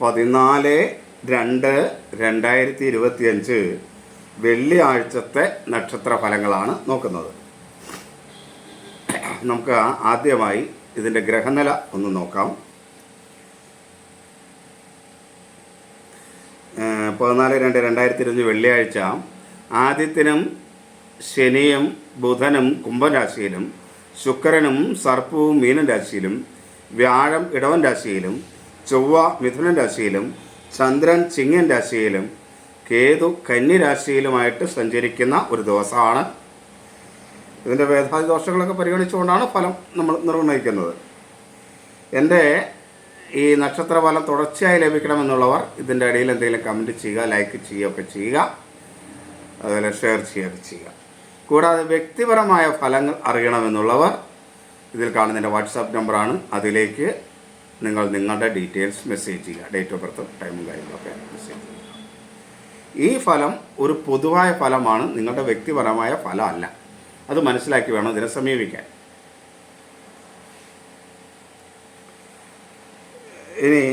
പതിനാല് രണ്ട് രണ്ടായിരത്തി ഇരുപത്തിയഞ്ച് വെള്ളിയാഴ്ചത്തെ നക്ഷത്ര ഫലങ്ങളാണ് നോക്കുന്നത്. നമുക്ക് ആദ്യമായി ഇതിന്റെ ഗ്രഹനില ഒന്ന് നോക്കാം. പതിനാല് രണ്ട് രണ്ടായിരത്തി ഇരുപത് വെള്ളിയാഴ്ച ആദിത്യനും ശനിയും ബുധനും കുംഭരാശിയിലും ശുക്രനും സർപ്പവും മീനൻ രാശിയിലും വ്യാഴം ഇടവൻ രാശിയിലും ചൊവ്വ മിഥുനൻ രാശിയിലും ചന്ദ്രൻ ചിങ്ങൻ രാശിയിലും കേതു കന്നി രാശിയിലുമായിട്ട് സഞ്ചരിക്കുന്ന ഒരു ദിവസമാണ്. ഇതിന്റെ വേദാതി ദോഷങ്ങളൊക്കെ പരിഗണിച്ചുകൊണ്ടാണ് ഫലം നമ്മൾ നിർണയിക്കുന്നത് എന്റെ ഈ നക്ഷത്ര ഫലം തുടർച്ചയായി ലഭിക്കണമെന്നുള്ളവർ ഇതിന്റെ ഇടയിൽ എന്തെങ്കിലും കമന്റ് ചെയ്യുക ലൈക്ക് ചെയ്യുകയൊക്കെ ചെയ്യുക. അതുപോലെ ഷെയർ ചെയ്യുകയൊക്കെ ചെയ്യുക. കൂടാതെ വ്യക്തിപരമായ ഫലങ്ങൾ അറിയണമെന്നുള്ളവർ ഇതിൽ കാണുന്നതിന്റെ വാട്സാപ്പ് നമ്പറാണ്. അതിലേക്ക് നിങ്ങൾ നിങ്ങളുടെ ഡീറ്റെയിൽസ് മെസ്സേജ് ചെയ്യുക. ഡേറ്റ് ഓഫ് ബർത്ത് ടൈമും കാര്യങ്ങളൊക്കെ മെസ്സേജ് ചെയ്യുക. ഈ ഫലം ഒരു പൊതുവായ ഫലമാണ്. നിങ്ങളുടെ വ്യക്തിപരമായ ഫലമല്ല. അത് മനസ്സിലാക്കി വേണം ഇതിനെ സമീപിക്കാൻ. ഇനി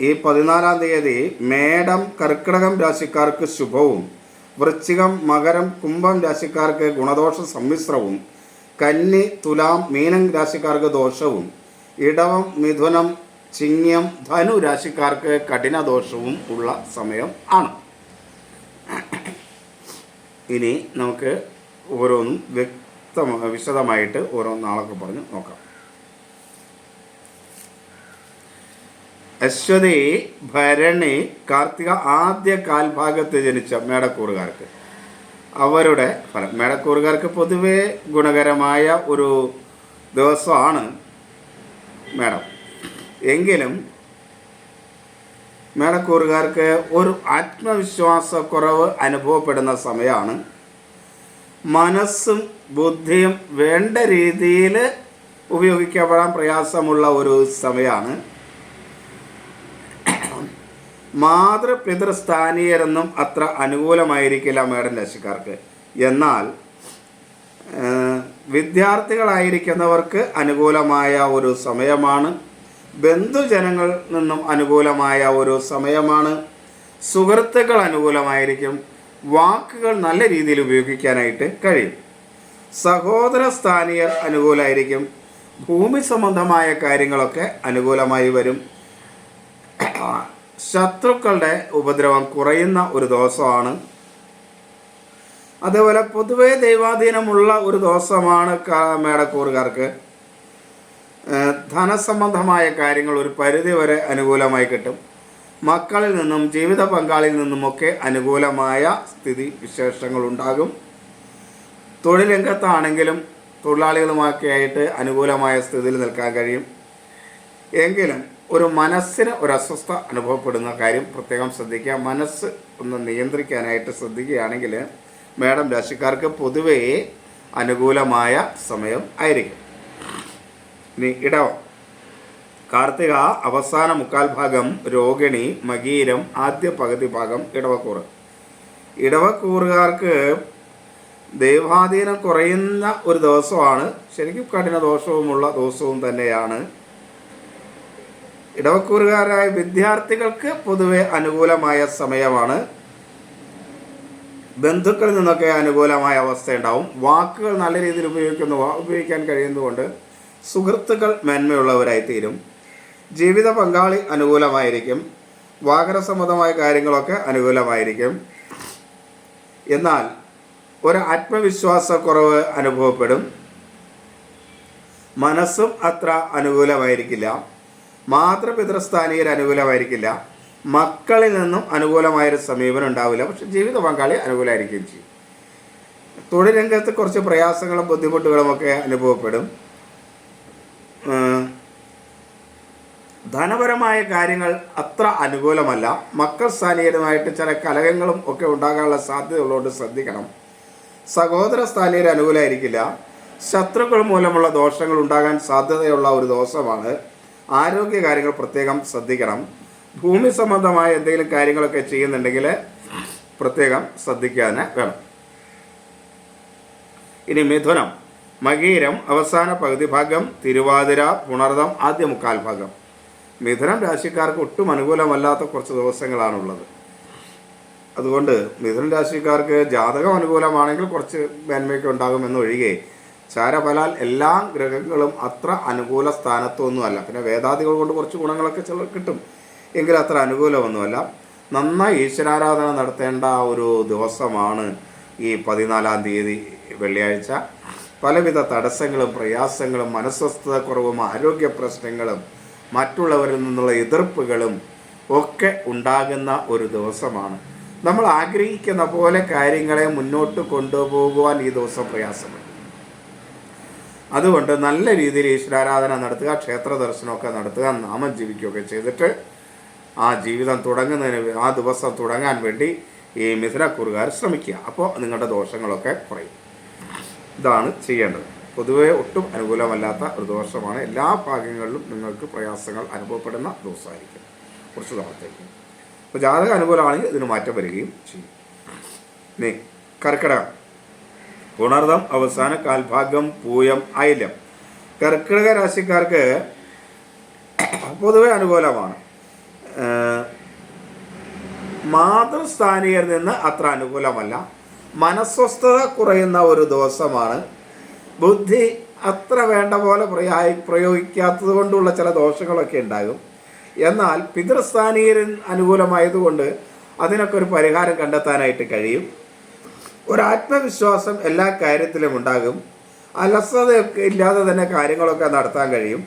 ഈ പതിനാലാം തീയതി മേടം കർക്കിടകം രാശിക്കാർക്ക് ശുഭവും വൃശ്ചികം മകരം കുംഭം രാശിക്കാർക്ക് ഗുണദോഷ സമ്മിശ്രവും കന്നി തുലാം മീനം രാശിക്കാർക്ക് ദോഷവും ഇടവം മിഥുനം ചിങ്ങം ധനു രാശിക്കാർക്ക് കഠിന ദോഷവും ഉള്ള സമയം ആണ്. ഇനി നമുക്ക് ഓരോന്നും വ്യക്തമായി വിശദമായിട്ട് ഓരോ നാളൊക്കെ പറഞ്ഞ് നോക്കാം. അശ്വതി ഭരണി കാർത്തിക ആദ്യ കാൽഭാഗത്ത് ജനിച്ച മേടക്കൂറുകാർക്ക്. അവരുടെ ഫലം മേടക്കൂറുകാർക്ക് പൊതുവേ ഗുണകരമായ ഒരു ദിവസമാണ് മേടം. എങ്കിലും മേളക്കൂറുകാർക്ക് ഒരു ആത്മവിശ്വാസക്കുറവ് അനുഭവപ്പെടുന്ന സമയമാണ് മനസ്സും ബുദ്ധിയും വേണ്ട രീതിയിൽ ഉപയോഗിക്കപ്പെടാൻ പ്രയാസമുള്ള ഒരു സമയമാണ് മാതൃപിതൃസ്ഥാനീയരൊന്നും അത്ര അനുകൂലമായിരിക്കില്ല മേഡം രാശിക്കാർക്ക്. എന്നാൽ വിദ്യാർത്ഥികളായിരിക്കുന്നവർക്ക് അനുകൂലമായ ഒരു സമയമാണ്. ബന്ധുജനങ്ങളിൽ നിന്നും അനുകൂലമായ ഒരു സമയമാണ്. സുഹൃത്തുക്കൾ അനുകൂലമായിരിക്കും. വാക്കുകൾ നല്ല രീതിയിൽ ഉപയോഗിക്കാനായിട്ട് കഴിയും. സഹോദര സ്ഥാനീയർ അനുകൂലമായിരിക്കും. ഭൂമി സംബന്ധമായ കാര്യങ്ങളൊക്കെ അനുകൂലമായി വരും. ശത്രുക്കളുടെ ഉപദ്രവം കുറയുന്ന ഒരു ദിവസമാണ്. അതേപോലെ പൊതുവെ ദൈവാധീനമുള്ള ഒരു ദിവസമാണ് മേടക്കൂറുകാർക്ക്. ധനസംബന്ധമായ കാര്യങ്ങൾ ഒരു പരിധി വരെ അനുകൂലമായി കിട്ടും. മക്കളിൽ നിന്നും ജീവിത പങ്കാളിയിൽ നിന്നുമൊക്കെ അനുകൂലമായ സ്ഥിതി വിശേഷങ്ങൾ ഉണ്ടാകും. തൊഴിൽ രംഗത്താണെങ്കിലും തൊഴിലാളികളുമൊക്കെ ആയിട്ട് അനുകൂലമായ സ്ഥിതിയിൽ നിൽക്കാൻ കഴിയും. എങ്കിലും ഒരു മനസ്സിന് ഒരു അസ്വസ്ഥ അനുഭവപ്പെടുന്ന കാര്യം പ്രത്യേകം ശ്രദ്ധിക്കുക. മനസ്സ് ഒന്ന് നിയന്ത്രിക്കാനായിട്ട് ശ്രദ്ധിക്കുകയാണെങ്കിൽ മേഡം രാശിക്കാർക്ക് പൊതുവേ അനുകൂലമായ സമയം ആയിരിക്കും. ഇനി ഇടവം. കാർത്തിക അവസാന മുക്കാൽ ഭാഗം രോഹിണി മകീരം ആദ്യ പകുതി ഭാഗം ഇടവക്കൂറ്. ഇടവക്കൂറുകാർക്ക് ദൈവാധീനം കുറയുന്ന ഒരു ദിവസമാണ്. ശരിക്കും കഠിന ദോഷവുമുള്ള ദിവസവും തന്നെയാണ്. ഇടവക്കൂറുകാരായ വിദ്യാർത്ഥികൾക്ക് പൊതുവെ അനുകൂലമായ സമയമാണ്. ബന്ധുക്കളിൽ നിന്നൊക്കെ അനുകൂലമായ അവസ്ഥയുണ്ടാവും. വാക്കുകൾ നല്ല രീതിയിൽ ഉപയോഗിക്കുന്നു ഉപയോഗിക്കാൻ കഴിയുന്നതുകൊണ്ട് സുഹൃത്തുക്കൾ മേന്മയുള്ളവരായി തീരും ജീവിത പങ്കാളി അനുകൂലമായിരിക്കും. വാഹനസംബന്ധമായ കാര്യങ്ങളൊക്കെ അനുകൂലമായിരിക്കും. എന്നാൽ ഒരു ആത്മവിശ്വാസക്കുറവ് അനുഭവപ്പെടും. മനസ്സും അത്ര അനുകൂലമായിരിക്കില്ല. മാതൃപിതൃസ്ഥാനീയർ അനുകൂലമായിരിക്കില്ല. മക്കളിൽ നിന്നും അനുകൂലമായൊരു സമീപനം ഉണ്ടാവില്ല. പക്ഷെ ജീവിത പങ്കാളി അനുകൂലമായിരിക്കുകയും ചെയ്യും. തൊഴിൽ രംഗത്ത് കുറച്ച് പ്രയാസങ്ങളും ബുദ്ധിമുട്ടുകളും ഒക്കെ അനുഭവപ്പെടും. ധനപരമായ കാര്യങ്ങൾ അത്ര അനുകൂലമല്ല. മക്കൾ സ്ഥാനീയരുമായിട്ട് ചില കലഹങ്ങളും ഒക്കെ ഉണ്ടാകാനുള്ള സാധ്യതയുള്ളതുകൊണ്ട് ശ്രദ്ധിക്കണം. സഹോദര സ്ഥാനീയർ അനുകൂലമായിരിക്കില്ല ശത്രുക്കൾ മൂലമുള്ള ദോഷങ്ങൾ ഉണ്ടാകാൻ സാധ്യതയുള്ള ഒരു ദോഷമാണ് ആരോഗ്യ കാര്യങ്ങൾ പ്രത്യേകം ശ്രദ്ധിക്കണം. ഭൂമി സംബന്ധമായ എന്തെങ്കിലും കാര്യങ്ങളൊക്കെ ചെയ്യുന്നുണ്ടെങ്കിൽ പ്രത്യേകം ശ്രദ്ധിക്കാൻ വേണം. ഇനി മിഥുനം. മകീരം അവസാന പകുതി ഭാഗം തിരുവാതിര പുണർദം ആദ്യ മുക്കാൽ ഭാഗം. മിഥുനം രാശിക്കാർക്ക് ഒട്ടും അനുകൂലമല്ലാത്ത കുറച്ച് ദിവസങ്ങളാണുള്ളത്. അതുകൊണ്ട് മിഥുനം രാശിക്കാർക്ക് ജാതകം അനുകൂലമാണെങ്കിൽ കുറച്ച് മേന്മയൊക്കെ ഉണ്ടാകുമെന്നൊഴികെ ചാരഫലാൽ എല്ലാ ഗ്രഹങ്ങളും അത്ര അനുകൂല സ്ഥാനത്തൊന്നുമല്ല. പിന്നെ വേദാദികൾ കൊണ്ട് കുറച്ച് ഗുണങ്ങളൊക്കെ ചില കിട്ടും. എങ്കിൽ അത്ര അനുകൂലമൊന്നുമല്ല. നന്നായി ഈശ്വരാരാധന നടത്തേണ്ട ഒരു ദിവസമാണ് ഈ പതിനാലാം തീയതി വെള്ളിയാഴ്ച. പലവിധ തടസ്സങ്ങളും പ്രയാസങ്ങളും മനസ്വസ്ഥതക്കുറവും ആരോഗ്യ പ്രശ്നങ്ങളും മറ്റുള്ളവരിൽ നിന്നുള്ള എതിർപ്പുകളും ഒക്കെ ഉണ്ടാകുന്ന ഒരു ദിവസമാണ്. നമ്മൾ ആഗ്രഹിക്കുന്ന പോലെ കാര്യങ്ങളെ മുന്നോട്ട് കൊണ്ടുപോകുവാൻ ഈ ദിവസം പ്രയാസമുണ്ട് അതുകൊണ്ട് നല്ല രീതിയിൽ ഈശ്വരാരാധന നടത്തുക ക്ഷേത്ര ദർശനമൊക്കെ നടത്തുക നാമം ജീവിക്കുകയൊക്കെ ചെയ്തിട്ട് ആ ജീവിതം തുടങ്ങുന്നതിന് ആ ദിവസം തുടങ്ങാൻ വേണ്ടി ഈ മിഥുനക്കുറുകാർ ശ്രമിക്കുക. അപ്പോൾ നിങ്ങളുടെ ദോഷങ്ങളൊക്കെ കുറയും. ഇതാണ് ചെയ്യേണ്ടത്. പൊതുവെ ഒട്ടും അനുകൂലമല്ലാത്ത ഒരു ദോഷമാണ് എല്ലാ ഭാഗങ്ങളിലും നിങ്ങൾക്ക് പ്രയാസങ്ങൾ അനുഭവപ്പെടുന്ന ദിവസമായിരിക്കും. കുറച്ച് നാളത്തേക്ക് അപ്പോൾ ജാതക അനുകൂലമാണെങ്കിൽ ഇതിന് മാറ്റം വരികയും ചെയ്യും. ഇനി കർക്കിടകം. പുണർദം അവസാന കാൽഭാഗം പൂയം ആയില്യം കർക്കിടക രാശിക്കാർക്ക് പൊതുവെ അനുകൂലമാണ്. മാതൃസ്ഥാനീയർ നിന്ന് അത്ര അനുകൂലമല്ല. മനസ്വസ്ഥത കുറയുന്ന ഒരു ദിവസമാണ്. ബുദ്ധി അത്ര വേണ്ട പോലെ പ്രയായി പ്രയോഗിക്കാത്തത് കൊണ്ടുള്ള ചില ദോഷങ്ങളൊക്കെ ഉണ്ടാകും. എന്നാൽ പിതൃസ്ഥാനീയരിൽ അനുകൂലമായതുകൊണ്ട് അതിനൊക്കെ ഒരു പരിഹാരം കണ്ടെത്താനായിട്ട് കഴിയും. ഒരു ആത്മവിശ്വാസം എല്ലാ കാര്യത്തിലും ഉണ്ടാകും. അലസതയൊക്കെ ഇല്ലാതെ തന്നെ കാര്യങ്ങളൊക്കെ നടത്താൻ കഴിയും.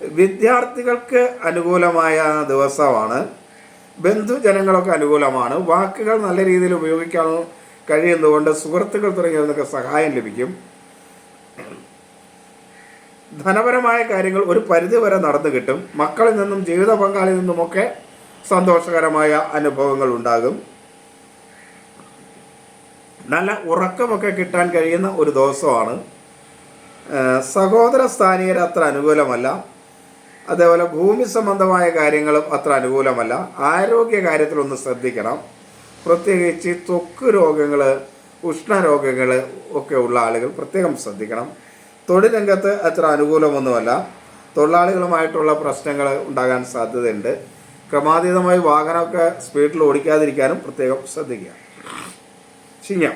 വിദ്യാർത്ഥികൾക്ക് അനുകൂലമായ ദിവസമാണ്. ബന്ധുജനങ്ങളൊക്കെ അനുകൂലമാണ്. വാക്കുകൾ നല്ല രീതിയിൽ ഉപയോഗിക്കാൻ കഴിയുന്നതുകൊണ്ട് സുഹൃത്തുക്കൾ തുടങ്ങിയവർക്ക് സഹായം ലഭിക്കും. ധനപരമായ കാര്യങ്ങൾ ഒരു പരിധി വരെ നടന്നു കിട്ടും. മക്കളിൽ നിന്നും ജീവിത പങ്കാളിയിൽ നിന്നുമൊക്കെ സന്തോഷകരമായ അനുഭവങ്ങൾ ഉണ്ടാകും. നല്ല ഉറക്കമൊക്കെ കിട്ടാൻ കഴിയുന്ന ഒരു ദിവസമാണ്. സഹോദര സ്ഥാനീയർ അത്ര അനുകൂലമല്ല. അതേപോലെ ഭൂമി സംബന്ധമായ കാര്യങ്ങളും അത്ര അനുകൂലമല്ല. ആരോഗ്യ കാര്യത്തിലൊന്ന് ശ്രദ്ധിക്കണം. പ്രത്യേകിച്ച് ത്വക്ക് രോഗങ്ങൾ ഉഷ്ണരോഗങ്ങൾ ഒക്കെ ഉള്ള ആളുകൾ പ്രത്യേകം ശ്രദ്ധിക്കണം. തൊഴിൽ രംഗത്ത് അത്ര അനുകൂലമൊന്നുമല്ല. തൊഴിലാളികളുമായിട്ടുള്ള പ്രശ്നങ്ങൾ ഉണ്ടാകാൻ സാധ്യതയുണ്ട്. ക്രമാതീതമായി വാഹനമൊക്കെ സ്പീഡിൽ ഓടിക്കാതിരിക്കാനും പ്രത്യേകം ശ്രദ്ധിക്കുക. ചിങ്ങം.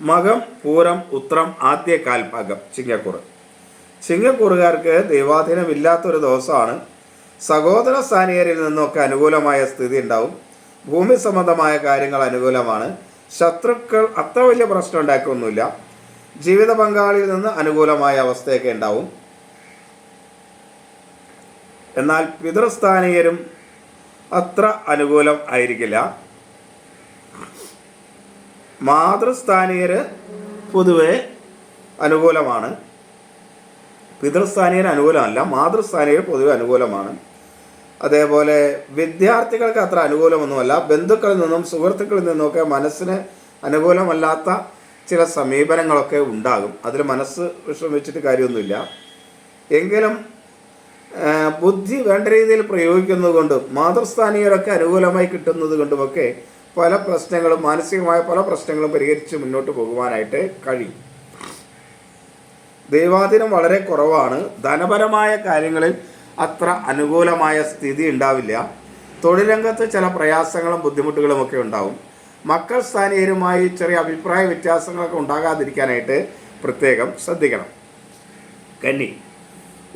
മകം പൂരം ഉത്രം ആദ്യ കാൽഭാഗം ചിങ്ങക്കുറ്. ചിങ്ങക്കുറുകാർക്ക് ദൈവാധീനമില്ലാത്തൊരു ദിവസമാണ്. സഹോദര സ്ഥാനീയരിൽ നിന്നൊക്കെ അനുകൂലമായ സ്ഥിതി ഉണ്ടാവും. ഭൂമി സംബന്ധമായ കാര്യങ്ങൾ അനുകൂലമാണ്. ശത്രുക്കൾ അത്ര വലിയ പ്രശ്നം ഉണ്ടാക്കൊന്നുമില്ല. ജീവിത പങ്കാളിയിൽ നിന്ന് അനുകൂലമായ അവസ്ഥയൊക്കെ ഉണ്ടാവും. എന്നാൽ പിതൃസ്ഥാനീയരും അത്ര അനുകൂലം ആയിരിക്കില്ല. മാതൃസ്ഥാനീയര് പൊതുവെ അനുകൂലമാണ്. പിതൃസ്ഥാനീയർ അനുകൂലമല്ല മാതൃസ്ഥാനീയർ പൊതുവെ അനുകൂലമാണ്. അതേപോലെ വിദ്യാർത്ഥികൾക്ക് അത്ര അനുകൂലമൊന്നുമല്ല. ബന്ധുക്കളിൽ നിന്നും സുഹൃത്തുക്കളിൽ നിന്നുമൊക്കെ മനസ്സിന് അനുകൂലമല്ലാത്ത ചില സമീപനങ്ങളൊക്കെ ഉണ്ടാകും. അതിൽ മനസ്സ് വിഷമിച്ചിട്ട് കാര്യമൊന്നുമില്ല. എങ്കിലും ബുദ്ധി വേണ്ട രീതിയിൽ പ്രയോഗിക്കുന്നത് കൊണ്ടും മാതൃസ്ഥാനീയരൊക്കെ അനുകൂലമായി കിട്ടുന്നത് കൊണ്ടുമൊക്കെ പല പ്രശ്നങ്ങളും മാനസികമായ പല പ്രശ്നങ്ങളും പരിഹരിച്ച് മുന്നോട്ട് പോകുവാനായിട്ട് കഴിയും. ദൈവാധീനം വളരെ കുറവാണ്. ധനപരമായ കാര്യങ്ങളിൽ അത്ര അനുകൂലമായ സ്ഥിതി ഉണ്ടാവില്ല. തൊഴിലംഗത്ത് ചില പ്രയാസങ്ങളും ബുദ്ധിമുട്ടുകളും ഒക്കെ ഉണ്ടാവും. മക്കൾ സ്ഥാനീയരുമായി ചെറിയ അഭിപ്രായ വ്യത്യാസങ്ങളൊക്കെ ഉണ്ടാകാതിരിക്കാനായിട്ട് പ്രത്യേകം ശ്രദ്ധിക്കണം. കന്നി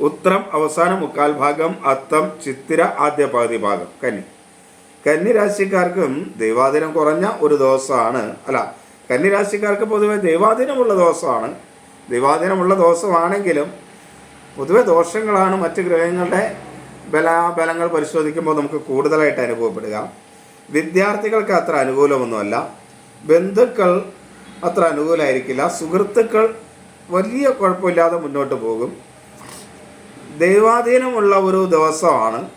ഉത്രം അവസാന മുക്കാൽ ഭാഗം അത്തം ചിത്തിര ആദ്യ പകുതി ഭാഗം. കന്നി കന്നി രാശിക്കാർക്കും ദൈവാധീനം കുറഞ്ഞ ഒരു ദിവസമാണ്. അല്ല കന്നി രാശിക്കാർക്ക് പൊതുവെ ദൈവാധീനമുള്ള ദിവസമാണ്. ദൈവാധീനമുള്ള ദിവസമാണെങ്കിലും പൊതുവെ ദോഷങ്ങളാണ് മറ്റ് ഗ്രഹങ്ങളുടെ ബല ബലങ്ങൾ പരിശോധിക്കുമ്പോൾ നമുക്ക് കൂടുതലായിട്ട് അനുഭവപ്പെടുക. വിദ്യാർത്ഥികൾക്ക് അത്ര അനുകൂലമൊന്നുമല്ല. ബന്ധുക്കൾ അത്ര അനുകൂലമായിരിക്കില്ല സുഹൃത്തുക്കൾ വലിയ കുഴപ്പമില്ലാതെ മുന്നോട്ട് പോകും. ദൈവാധീനമുള്ള ഒരു ദിവസമാണ്.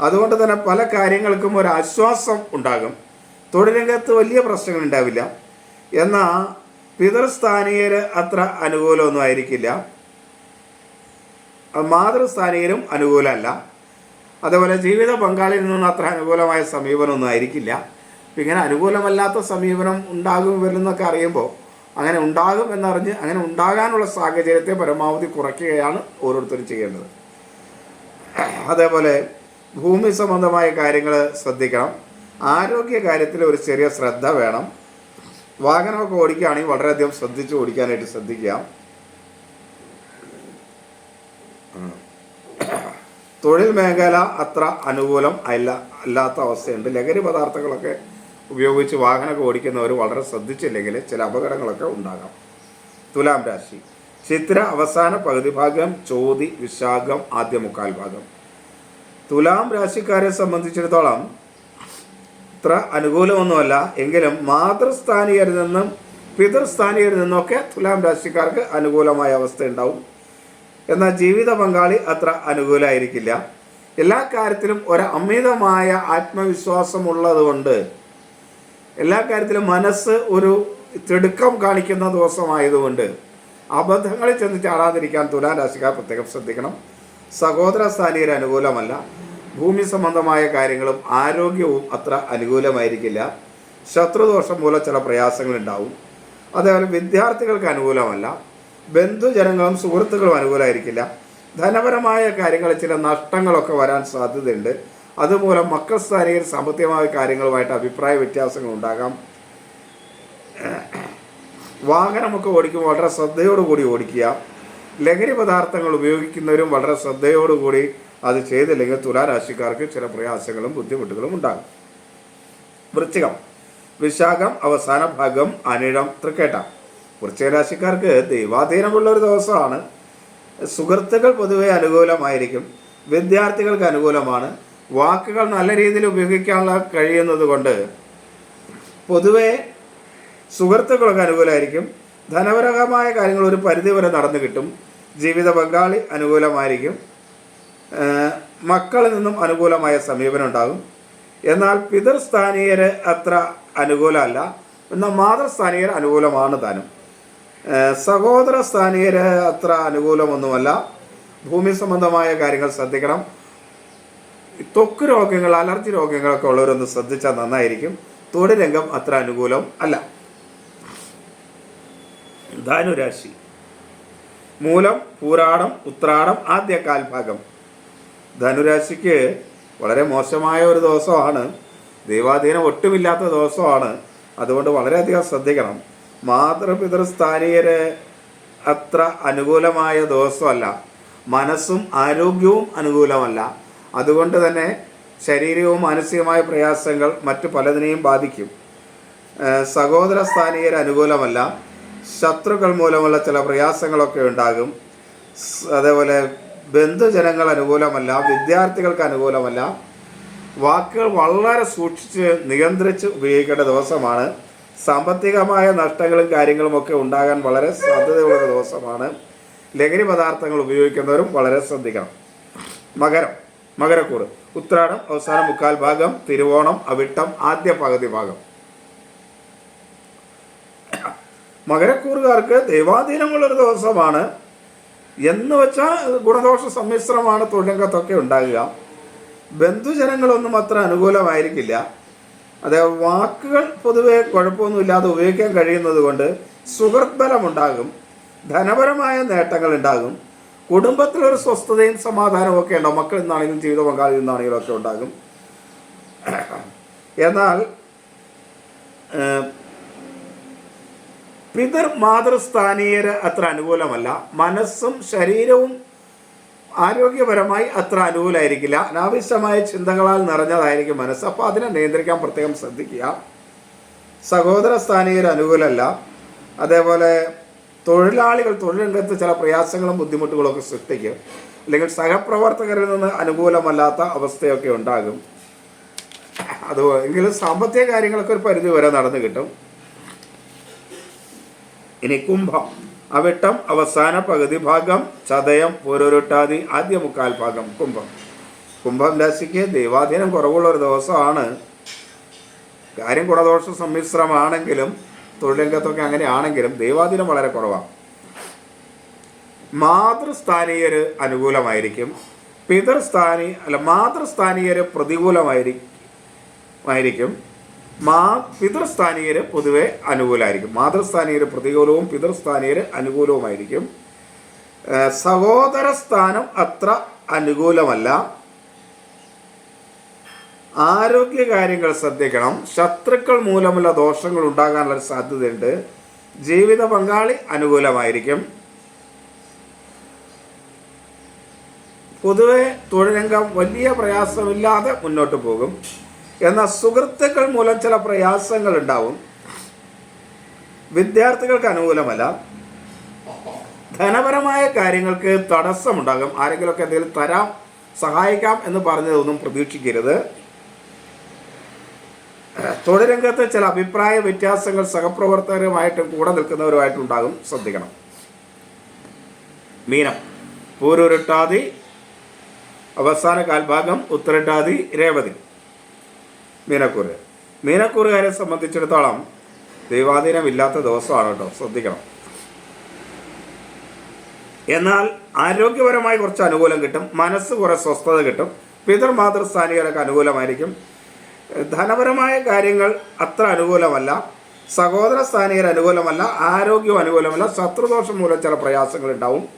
അതുകൊണ്ട് തന്നെ പല കാര്യങ്ങൾക്കും ഒരു ആശ്വാസം ഉണ്ടാകും. തൊഴിലംഗത്ത് വലിയ പ്രശ്നങ്ങൾ ഉണ്ടാവില്ല. എന്നാൽ പിതൃസ്ഥാനീയർ അത്ര അനുകൂലമൊന്നും ആയിരിക്കില്ല. മാതൃസ്ഥാനീയരും അനുകൂലമല്ല. അതേപോലെ ജീവിത പങ്കാളിയിൽ നിന്നും അത്ര അനുകൂലമായ സമീപനമൊന്നും ആയിരിക്കില്ല. ഇങ്ങനെ അനുകൂലമല്ലാത്ത സമീപനം ഉണ്ടാകും വരുന്നൊക്കെ അറിയുമ്പോൾ അങ്ങനെ ഉണ്ടാകും എന്നറിഞ്ഞ് അങ്ങനെ ഉണ്ടാകാനുള്ള സാഹചര്യത്തെ പരമാവധി കുറയ്ക്കുകയാണ് ഓരോരുത്തരും ചെയ്യേണ്ടത്. അതേപോലെ ഭൂമി സംബന്ധമായ കാര്യങ്ങൾ ശ്രദ്ധിക്കണം. ആരോഗ്യ കാര്യത്തിൽ ഒരു ചെറിയ ശ്രദ്ധ വേണം. വാഹനമൊക്കെ ഓടിക്കുകയാണെങ്കിൽ വളരെയധികം ശ്രദ്ധിച്ച് ഓടിക്കാനായിട്ട് ശ്രദ്ധിക്കുക. തൊഴിൽ മേഖല അത്ര അനുകൂലം അല്ല അല്ലാത്ത അവസ്ഥയുണ്ട്. ലഹരി പദാർത്ഥങ്ങളൊക്കെ ഉപയോഗിച്ച് വാഹനമൊക്കെ ഓടിക്കുന്നവർ വളരെ ശ്രദ്ധിച്ചില്ലെങ്കിൽ ചില അപകടങ്ങളൊക്കെ ഉണ്ടാകാം. തുലാം രാശി. ചിത്ര അവസാന പകുതി ഭാഗം ചോതി വിശാഖം ആദ്യ മുക്കാൽ ഭാഗം. തുലാം രാശിക്കാരെ സംബന്ധിച്ചിടത്തോളം ഇത്ര അനുകൂലമൊന്നുമല്ല. എങ്കിലും മാതൃസ്ഥാനീയരിൽ നിന്നും പിതൃസ്ഥാനീയരിൽ നിന്നൊക്കെ തുലാം രാശിക്കാർക്ക് അനുകൂലമായ അവസ്ഥ ഉണ്ടാവും. എന്നാൽ ജീവിത പങ്കാളി അത്ര അനുകൂലമായിരിക്കില്ല എല്ലാ കാര്യത്തിലും ഒരു അമിതമായ ആത്മവിശ്വാസം ഉള്ളതുകൊണ്ട് എല്ലാ കാര്യത്തിലും മനസ്സ് ഒരു തിടുക്കം കാണിക്കുന്ന ദിവസമായതുകൊണ്ട് അബദ്ധങ്ങളിൽ ചെന്ന് ചാടാതിരിക്കാൻ തുലാം രാശിക്കാർ പ്രത്യേകം ശ്രദ്ധിക്കണം. സഹോദര സ്ഥാനീയർ അനുകൂലമല്ല. ഭൂമി സംബന്ധമായ കാര്യങ്ങളും ആരോഗ്യവും അത്ര അനുകൂലമായിരിക്കില്ല. ശത്രുദോഷം മൂലം ചില പ്രയാസങ്ങളുണ്ടാവും. അതേപോലെ വിദ്യാർത്ഥികൾക്ക് അനുകൂലമല്ല. ബന്ധുജനങ്ങളും സുഹൃത്തുക്കളും അനുകൂലമായിരിക്കില്ല ധനപരമായ കാര്യങ്ങളിൽ ചില നഷ്ടങ്ങളൊക്കെ വരാൻ സാധ്യതയുണ്ട്. അതുപോലെ മക്കൾ സ്ഥാനീയ സാമ്പത്തികമായ കാര്യങ്ങളുമായിട്ട് അഭിപ്രായ വ്യത്യാസങ്ങൾ ഉണ്ടാകാം. വാഹനമൊക്കെ ഓടിക്കുമ്പോൾ വളരെ ശ്രദ്ധയോടുകൂടി ഓടിക്കുക. ലഹരി പദാർത്ഥങ്ങൾ ഉപയോഗിക്കുന്നവരും വളരെ ശ്രദ്ധയോടുകൂടി അത് ചെയ്തില്ലെങ്കിൽ തുലാരാശിക്കാർക്ക് ചില പ്രയാസങ്ങളും ബുദ്ധിമുട്ടുകളും ഉണ്ടാകും. വൃശ്ചികം. വിശാഖം അവസാന ഭാഗം അനിഴം തൃക്കേട്ട. വൃശ്ചിക രാശിക്കാർക്ക് ദൈവാധീനമുള്ള ഒരു ദിവസമാണ്. സുഹൃത്തുക്കൾ പൊതുവെ അനുകൂലമായിരിക്കും. വിദ്യാർത്ഥികൾക്ക് അനുകൂലമാണ്. വാക്കുകൾ നല്ല രീതിയിൽ ഉപയോഗിക്കാനുള്ള കഴിയുന്നത് കൊണ്ട് പൊതുവെ സുഹൃത്തുക്കളൊക്കെ അനുകൂലമായിരിക്കും. ധനപരമായ കാര്യങ്ങൾ ഒരു പരിധി വരെ നടന്നു കിട്ടും. ജീവിത പങ്കാളി അനുകൂലമായിരിക്കും. മക്കളിൽ നിന്നും അനുകൂലമായ സമീപനം ഉണ്ടാകും. എന്നാൽ പിതൃസ്ഥാനീയർ അത്ര അനുകൂലമല്ല. എന്നാൽ മാതൃസ്ഥാനീയർ അനുകൂലമാണ് താനും. സഹോദര സ്ഥാനീയര് അത്ര അനുകൂലമൊന്നുമല്ല. ഭൂമി സംബന്ധമായ കാര്യങ്ങൾ ശ്രദ്ധിക്കണം. ത്വക്ക് രോഗങ്ങൾ അലർജി രോഗങ്ങളൊക്കെ ഉള്ളവരൊന്ന് ശ്രദ്ധിച്ചാൽ നന്നായിരിക്കും. തൊഴിൽ രംഗം അത്ര അനുകൂലം അല്ല. ധനുരാശി. മൂലം പൂരാടം ഉത്രാടം ആദ്യ കാൽഭാഗം. ധനുരാശിക്ക് വളരെ മോശമായ ഒരു ദിവസമാണ്. ദൈവാധീനം ഒട്ടുമില്ലാത്ത ദിവസമാണ്. അതുകൊണ്ട് വളരെയധികം ശ്രദ്ധിക്കണം. മാതൃപിതൃസ്ഥാനീയര് അത്ര അനുകൂലമായ ദിവസമല്ല. മനസ്സും ആരോഗ്യവും അനുകൂലമല്ല. അതുകൊണ്ട് തന്നെ ശരീരവും മാനസികമായ പ്രയാസങ്ങൾ മറ്റു പലതിനെയും ബാധിക്കും. സഹോദര സ്ഥാനീയർ അനുകൂലമല്ല. ശത്രുക്കൾ മൂലമുള്ള ചില പ്രയാസങ്ങളൊക്കെ ഉണ്ടാകും. അതേപോലെ ബന്ധുജനങ്ങൾ അനുകൂലമല്ല വിദ്യാർത്ഥികൾക്ക് അനുകൂലമല്ല. വാക്കുകൾ വളരെ സൂക്ഷിച്ച് നിയന്ത്രിച്ച് ഉപയോഗിക്കേണ്ട ദിവസമാണ്. സാമ്പത്തികമായ നഷ്ടങ്ങളും കാര്യങ്ങളും ഒക്കെ ഉണ്ടാകാൻ വളരെ സാധ്യതയുള്ള ദിവസമാണ്. ലഹരി പദാർത്ഥങ്ങൾ ഉപയോഗിക്കുന്നവരും വളരെ ശ്രദ്ധിക്കണം. മകരം മകരക്കൂറ്. ഉത്രാടം അവസാന മുക്കാൽ ഭാഗം തിരുവോണം അവിട്ടം ആദ്യ പകുതി ഭാഗം. മകരക്കൂറുകാർക്ക് ദൈവാധീനമുള്ളൊരു ദിവസമാണ്. എന്ന് വെച്ചാൽ ഗുണദോഷ സമ്മിശ്രമാണ് തൊഴിലംഗത്തൊക്കെ ഉണ്ടാകുക. ബന്ധുജനങ്ങളൊന്നും അത്ര അനുകൂലമായിരിക്കില്ല. അതെ വാക്കുകൾ പൊതുവെ കുഴപ്പമൊന്നുമില്ലാതെ ഉപയോഗിക്കാൻ കഴിയുന്നത് കൊണ്ട് സുഹൃത്ബലമുണ്ടാകും ധനപരമായ നേട്ടങ്ങൾ ഉണ്ടാകും കുടുംബത്തിലൊരു സ്വസ്ഥതയും സമാധാനവും ഒക്കെ ഉണ്ടാകും മക്കളിൽ നിന്നാണെങ്കിലും ജീവിത പങ്കാളിയിൽ നിന്നാണെങ്കിലും ഒക്കെ ഉണ്ടാകും. എന്നാൽ പിതൃ മാതൃസ്ഥാനീയര് അത്ര അനുകൂലമല്ല. മനസ്സും ശരീരവും ആരോഗ്യപരമായി അത്ര അനുകൂലമായിരിക്കില്ല അനാവശ്യമായ ചിന്തകളാൽ നിറഞ്ഞതായിരിക്കും മനസ്സ്. അപ്പോൾ അതിനെ നിയന്ത്രിക്കാൻ പ്രത്യേകം ശ്രദ്ധിക്കുക. സഹോദര സ്ഥാനീയർ അനുകൂലമല്ല അതേപോലെ തൊഴിലാളികൾ തൊഴിലിടത്ത് ചില പ്രയാസങ്ങളും ബുദ്ധിമുട്ടുകളും ഒക്കെ സൃഷ്ടിക്കും. അല്ലെങ്കിൽ സഹപ്രവർത്തകരിൽ നിന്ന് അനുകൂലമല്ലാത്ത അവസ്ഥയൊക്കെ ഉണ്ടാകും. അത് എങ്കിലും സാമ്പത്തിക കാര്യങ്ങളൊക്കെ ഒരു പരിധി വരെ നടന്നു കിട്ടും. ഇനി കുംഭം. അവിട്ടം അവസാന പകുതി ഭാഗം ചതയം പൂരൊരുട്ടാതി ആദ്യ മുക്കാൽ ഭാഗം കുംഭം. കുംഭം രാശിക്ക് ദൈവാധീനം കുറവുള്ള ഒരു ദിവസമാണ്. കാര്യം ഗുണദോഷ സമ്മിശ്രമാണെങ്കിലും തൊഴിലംഗത്തൊക്കെ അങ്ങനെ ആണെങ്കിലും ദൈവാധീനം വളരെ കുറവാണ് മാതൃസ്ഥാനീയർ അനുകൂലമായിരിക്കും. പിതൃസ്ഥാനി അല്ല മാതൃസ്ഥാനീയർ പ്രതികൂലമായിരിക്കും ആയിരിക്കും മാ പിതൃസ്ഥാനീയർ പൊതുവെ അനുകൂലമായിരിക്കും മാതൃസ്ഥാനീയർ പ്രതികൂലവും പിതൃസ്ഥാനീയർ അനുകൂലവുമായിരിക്കും. സഹോദര സ്ഥാനം അത്ര അനുകൂലമല്ല. ആരോഗ്യകാര്യങ്ങൾ ശ്രദ്ധിക്കണം. ശത്രുക്കൾ മൂലമുള്ള ദോഷങ്ങൾ ഉണ്ടാകാനുള്ള സാധ്യതയുണ്ട്. ജീവിത പങ്കാളി അനുകൂലമായിരിക്കും. പൊതുവെ തൊഴിലംഗം വലിയ പ്രയാസമില്ലാതെ മുന്നോട്ട് പോകും. എന്നാൽ സുഹൃത്തുക്കൾ മൂലം ചില പ്രയാസങ്ങൾ ഉണ്ടാവും. വിദ്യാർത്ഥികൾക്ക് അനുകൂലമല്ല. ധനപരമായ കാര്യങ്ങൾക്ക് തടസ്സമുണ്ടാകും. ആരെങ്കിലുമൊക്കെ എന്തെങ്കിലും തരാം സഹായിക്കാം എന്ന് പറഞ്ഞതൊന്നും പ്രതീക്ഷിക്കരുത്. തൊഴിലംഗത്ത് ചില അഭിപ്രായ വ്യത്യാസങ്ങൾ സഹപ്രവർത്തകരുമായിട്ടും കൂടെ നിൽക്കുന്നവരുമായിട്ടും ഉണ്ടാകും ശ്രദ്ധിക്കണം. മീനം. പൂരുരുട്ടാതി അവസാന കാൽഭാഗം ഉത്തരട്ടാതി രേവതി. മീനക്കൂറ് മീനക്കൂറുകാരെ സംബന്ധിച്ചിടത്തോളം ദൈവാധീനമില്ലാത്ത ദിവസമാണ് കേട്ടോ. ശ്രദ്ധിക്കണം. എന്നാൽ ആരോഗ്യപരമായി കുറച്ച് അനുകൂലം കിട്ടും. മനസ്സ് കുറെ സ്വസ്ഥത കിട്ടും. പിതൃമാതൃസ്ഥാനികരൊക്കെ അനുകൂലമായിരിക്കും. ധനപരമായ കാര്യങ്ങൾ അത്ര അനുകൂലമല്ല. സഹോദര സ്ഥാനികർ അനുകൂലമല്ല. ആരോഗ്യം അനുകൂലമല്ല. ശത്രുദോഷം മൂലം ചില പ്രയാസങ്ങൾ ഉണ്ടാവും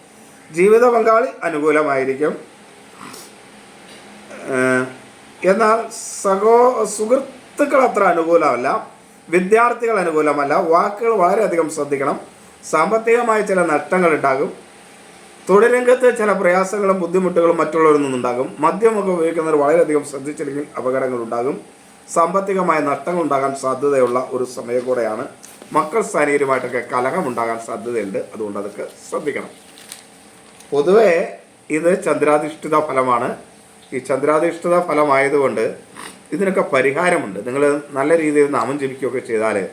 ജീവിത പങ്കാളി അനുകൂലമായിരിക്കും. എന്നാൽ സഹോ സുഹൃത്തുക്കൾ അത്ര അനുകൂലമല്ല വിദ്യാർത്ഥികൾ അനുകൂലമല്ല വാക്കുകൾ വളരെയധികം ശ്രദ്ധിക്കണം സാമ്പത്തികമായ ചില നഷ്ടങ്ങൾ ഉണ്ടാകും തൊഴിലംഗത്ത് ചില പ്രയാസങ്ങളും ബുദ്ധിമുട്ടുകളും മറ്റുള്ളവരിൽ നിന്നുണ്ടാകും മദ്യമൊക്കെ ഉപയോഗിക്കുന്നവർ വളരെയധികം ശ്രദ്ധിച്ചില്ലെങ്കിൽ അപകടങ്ങൾ ഉണ്ടാകും സാമ്പത്തികമായ നഷ്ടങ്ങൾ ഉണ്ടാകാൻ സാധ്യതയുള്ള ഒരു സമയം കൂടെയാണ് മക്കൾ സ്ഥാനീയരുമായിട്ടൊക്കെ കലഹം ഉണ്ടാകാൻ സാധ്യതയുണ്ട് അതുകൊണ്ട് അതൊക്കെ ശ്രദ്ധിക്കണം. പൊതുവേ ഇത് ചന്ദ്രാധിഷ്ഠിത ഫലമാണ്. ഈ ചന്ദ്രാധിഷ്ഠിത ഫലമായതുകൊണ്ട് ഇതിനൊക്കെ പരിഹാരമുണ്ട്. നിങ്ങൾ നല്ല രീതിയിൽ നാമം ജപിക്കുകയൊക്കെ ചെയ്താൽ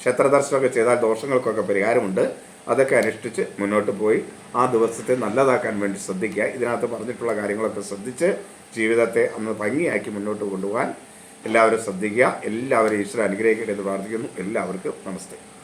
ക്ഷേത്രദർശനമൊക്കെ ചെയ്താൽ ദോഷങ്ങൾക്കൊക്കെ പരിഹാരമുണ്ട്. അതൊക്കെ അനുഷ്ഠിച്ച് മുന്നോട്ട് പോയി ആ ദിവസത്തെ നല്ലതാക്കാൻ വേണ്ടി ശ്രദ്ധിക്കുക. ഇതിനകത്ത് പറഞ്ഞിട്ടുള്ള കാര്യങ്ങളൊക്കെ ശ്രദ്ധിച്ച് ജീവിതത്തെ അന്ന് ഭംഗിയാക്കി മുന്നോട്ട് കൊണ്ടുപോകാൻ എല്ലാവരും ശ്രദ്ധിക്കുക. എല്ലാവരും ഈശ്വരൻ അനുഗ്രഹിക്കട്ടെ എന്ന് പ്രാർത്ഥിക്കുന്നു. എല്ലാവർക്കും നമസ്തേ.